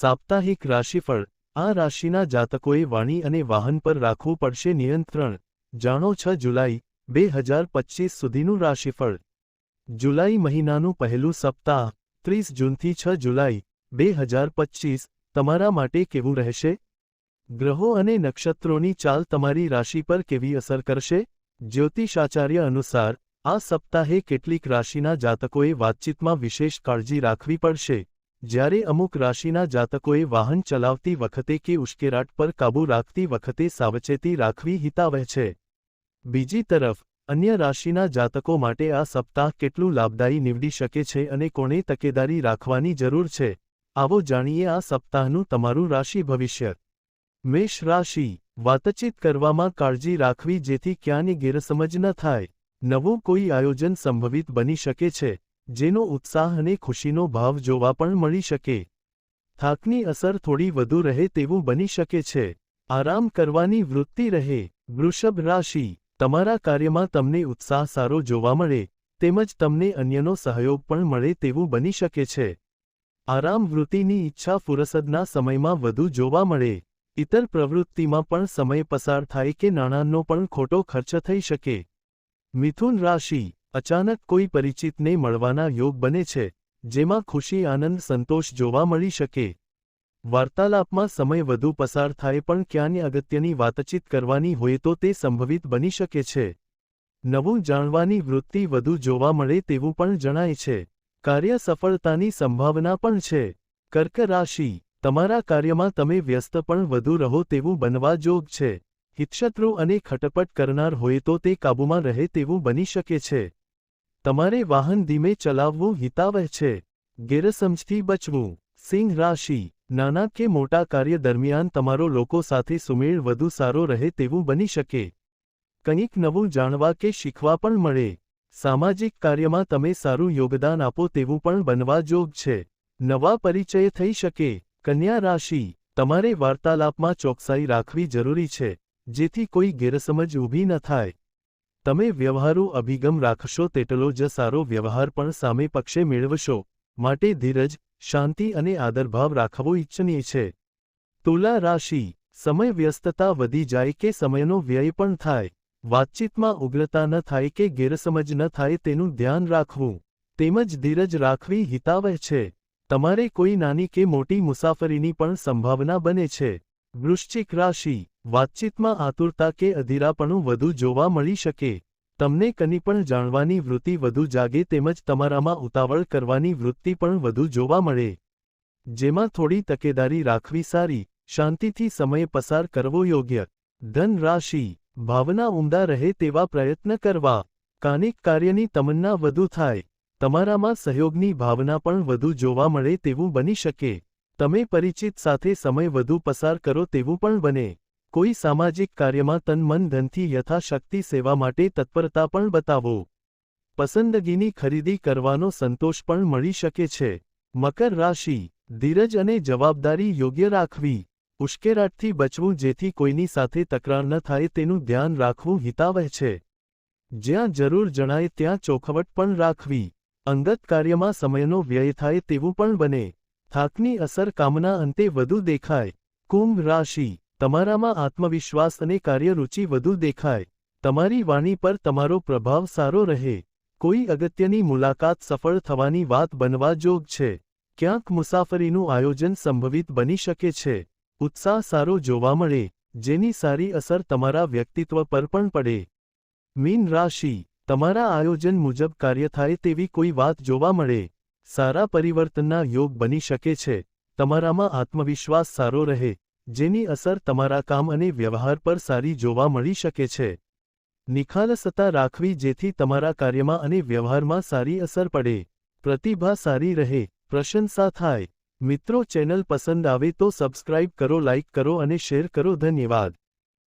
સાપ્તાહિક રાશિફળ. આ રાશિના જાતકોએ વાણી અને વાહન પર રાખવું પડશે નિયંત્રણ. જાણો છ જુલાઈ, બે હજાર પચીસ સુધીનું રાશિફળ. જુલાઈ મહિનાનું પહેલું સપ્તાહ, ત્રીસ જૂનથી છ જુલાઈ, બે હજાર પચીસ, તમારા માટે કેવું રહેશે? ગ્રહો અને નક્ષત્રોની ચાલ તમારી રાશિ પર કેવી અસર કરશે? જ્યોતિષાચાર્ય અનુસાર, આ સપ્તાહે કેટલીક રાશિના જાતકોએ વાતચીતમાં વિશેષ કાળજી રાખવી પડશે. જ્યારે અમુક રાશિના જાતકોએ વાહન ચલાવતી વખતે કે ઉશ્કેરાટ પર કાબૂ રાખતી વખતે સાવચેતી રાખવી હિતાવહ છે. બીજી તરફ, અન્ય રાશિના જાતકો માટે આ સપ્તાહ કેટલું લાભદાયી નીવડી શકે છે અને કોણે તકેદારી રાખવાની જરૂર છે, આવો જાણીએ આ સપ્તાહનું તમારું રાશિ ભવિષ્ય. મેષ રાશિ, વાતચીત કરવામાં કાળજી રાખવી જેથી ક્યાંની ગેરસમજ ન થાય. નવું કોઈ આયોજન સંભવિત બની શકે છે. જેનો ઉત્સાહ અને ખુશીનો ભાવ જોવા પણ મળી શકે. થાકની અસર થોડી વધુ રહે તેવું બની શકે છે. આરામ કરવાની વૃત્તિ રહે. વૃષભ રાશિ, તમારા કાર્યમાં તમને ઉત્સાહ સારો જોવા મળે, તેમજ તમને અન્યનો સહયોગ પણ મળે તેવું બની શકે છે. આરામ વૃત્તિની ઈચ્છા ફુરસદના સમયમાં વધુ જોવા મળે. ઇતર પ્રવૃત્તિમાં પણ સમય પસાર થાય કે નાણાંનો પણ ખોટો ખર્ચ થઈ શકે. મિથુન રાશિ અચાનક કોઈ પરિચિતને મળવાના યોગ બને છે, જેમાં ખુશી, આનંદ, સંતોષ જોવા મળી શકે. વાર્તાલાપમાં સમય વધુ પસાર થાય પણ ક્યાંય અગત્યની વાતચીત કરવાની હોય તો તે સંભવિત બની શકે છે. નવું જાણવાની વૃત્તિ વધુ જોવા મળે તેવું પણ જણાય છે. કાર્ય સફળતાની સંભાવના પણ છે. કર્ક રાશિ, તમારા કાર્યમાં તમે વ્યસ્ત પણ વધુ રહો તેવું બનવા જોગ છે. હિતશત્રુ અને ખટપટ કરનાર હોય તો તે કાબૂમાં રહે તેવું બની શકે છે. તમારે વાહન ધીમે ચલાવવું હિતાવહ છે. ગેરસમજથી બચવું. સિંહ રાશિ. નાના કે મોટા કાર્ય દરમિયાન તમારો લોકો સાથે સુમેળ વધુ સારો રહે તેવું બની શકે. કંઈક નવું જાણવા કે શીખવા પણ મળે. સામાજિક કાર્યમાં તમે સારું યોગદાન આપો તેવું પણ બનવા જોગ છે. નવા પરિચય થઈ શકે. કન્યા રાશિ. તમારે વાર્તાલાપમાં ચોકસાઈ રાખવી જરૂરી છે. જેથી કોઈ ગેરસમજ ઊભી ન થાય. તમે વ્યવહારુ અભિગમ રાખશો તેટલો જ સારો વ્યવહાર પણ સામે પક્ષે મેળવશો. માટે ધીરજ, શાંતિ અને આદરભાવ રાખવો ઇચ્છનીય છે. તુલા રાશિ, સમય વ્યસ્તતા વધી જાય કે સમયનો વ્યય પણ થાય? વાતચીતમાં ઉગ્રતા ન થાય કે ગેરસમજ ન થાય તેનું ધ્યાન રાખવું. તેમજ ધીરજ રાખવી હિતાવહ છે. તમારે કોઈ નાની કે મોટી મુસાફરીની પણ સંભાવના બને છે. વૃશ્ચિક રાશિ, વાતચીતમાં આતુરતા કે અધીરાપણું વધુ જોવા મળી શકે. તમને કની પણ જાણવાની વૃત્તિ વધુ જાગે તેમજ તમારામાં ઉતાવળ કરવાની વૃત્તિ પણ વધુ જોવા મળે. જેમાં થોડી તકેદારી રાખવી સારી, શાંતિથી સમય પસાર કરવો યોગ્ય. ધન રાશિ, ભાવના ઉમદા રહે તેવા પ્રયત્ન કરવા. કાનિક કાર્યની તમન્ના વધુ થાય. તમારામાં સહયોગની ભાવના પણ વધુ જોવા મળે તેવું બની શકે. તમે પરિચિત સાથે સમય વધુ પસાર કરો તેવું પણ બને. કોઈ સામાજિક કાર્યમાં તન મન ધનથી યથાશક્તિ સેવા માટે તત્પરતા પણ બતાવો. પસંદગીની ખરીદી કરવાનો સંતોષ પણ મળી શકે છે. મકર રાશિ, ધીરજ અને જવાબદારી યોગ્ય રાખવી. ઉશ્કેરાટથી બચવું જેથી કોઈની સાથે તકરાર ન થાય તેનું ધ્યાન રાખવું હિતાવહ છે. જ્યાં જરૂર જણાય ત્યાં ચોખવટ પણ રાખવી. અંગત કાર્યમાં સમયનો વ્યય થાય તેવું પણ બને. થાકની અસર કામના અંતે વધુ દેખાય. કુંભ રાશિ. તમારામાં આત્મવિશ્વાસ અને કાર્યરુચિ વધુ દેખાય. તમારી વાણી પર તમારો પ્રભાવ સારો રહે. કોઈ અગત્યની મુલાકાત સફળ થવાની વાત બનવા જોગ છે. ક્યાંક મુસાફરીનું આયોજન સંભવિત બની શકે છે. ઉત્સાહ સારો જોવા મળે, જેની સારી અસર તમારા વ્યક્તિત્વ પર પણ પડે. મીન રાશિ. તમારા આયોજન મુજબ કાર્ય થાય તેવી કોઈ વાત જોવા મળે. સારા પરિવર્તનના યોગ બની શકે છે. તમારામાં આત્મવિશ્વાસ સારો રહે, જેની અસર તમારા કામ અને વ્યવહાર પર સારી જોવા મળી શકે છે. નિખાલસતા રાખવી જેથી તમારા કાર્યમાં અને વ્યવહારમાં સારી અસર પડે. પ્રતિભા સારી રહે, પ્રશંસા થાય. મિત્રો ચેનલ પસંદ આવે તો સબસ્ક્રાઇબ કરો, લાઇક કરો અને શેર કરો. ધન્યવાદ.